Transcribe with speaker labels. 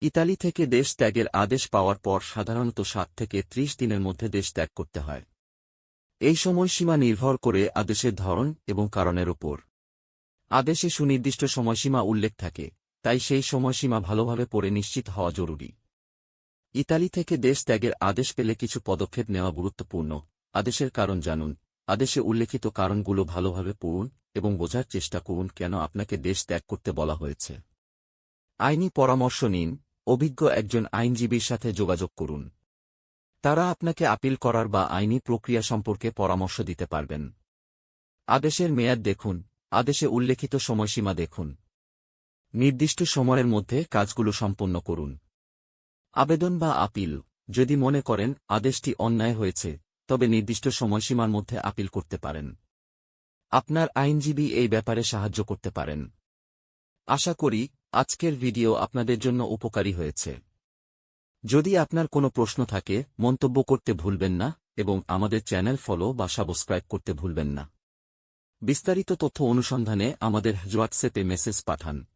Speaker 1: Italy থেকে দেশ ত্যাগের আদেশ পাওয়ার পর সাধারণত সাত থেকে ত্রিশ দিনের মধ্যে দেশ ত্যাগ করতে হয়। এই সময়সীমা নির্ভর করে আদেশের ধরন এবং কারণের উপর। আদেশে সুনির্দিষ্ট সময়সীমা উল্লেখ থাকে, তাই সেই সময়সীমা ভালোভাবে পড়ে নিশ্চিত হওয়া জরুরি। ইতালি থেকে দেশ ত্যাগের আদেশ পেলে কিছু পদক্ষেপ নেওয়া গুরুত্বপূর্ণ। আদেশের কারণ জানুন। আদেশে উল্লেখিত কারণগুলো ভালোভাবে পড়ুন এবং বোঝার চেষ্টা করুন কেন আপনাকে দেশ ত্যাগ করতে বলা হয়েছে। আইনি পরামর্শ নিন। অভিজ্ঞ একজন আইনজীবীর সাথে যোগাযোগ করুন। তারা আপনাকে আপিল করার বা আইনি প্রক্রিয়া সম্পর্কে পরামর্শ দিতে পারবেন। আদেশের মেয়াদ দেখুন, আদেশে উল্লেখিত সময়সীমা দেখুন। নির্দিষ্ট সময়ের মধ্যে কাজগুলো সম্পন্ন করুন। আবেদন বা আপিল, যদি মনে করেন আদেশটি অন্যায় হয়েছে, তবে নির্দিষ্ট সময়সীমার মধ্যে আপিল করতে পারেন। আপনার আইনজীবী এই ব্যাপারে সাহায্য করতে পারেন। আশা করি আজকের ভিডিও আপনাদের জন্য উপকারী হয়েছে। যদি আপনার কোনো প্রশ্ন থাকে, মন্তব্য করতে ভুলবেন না এবং আমাদের চ্যানেল ফলো বা সাবস্ক্রাইব করতে ভুলবেন না। বিস্তারিত তথ্য অনুসন্ধানে আমাদের হোয়াটসঅ্যাপে মেসেজ পাঠান।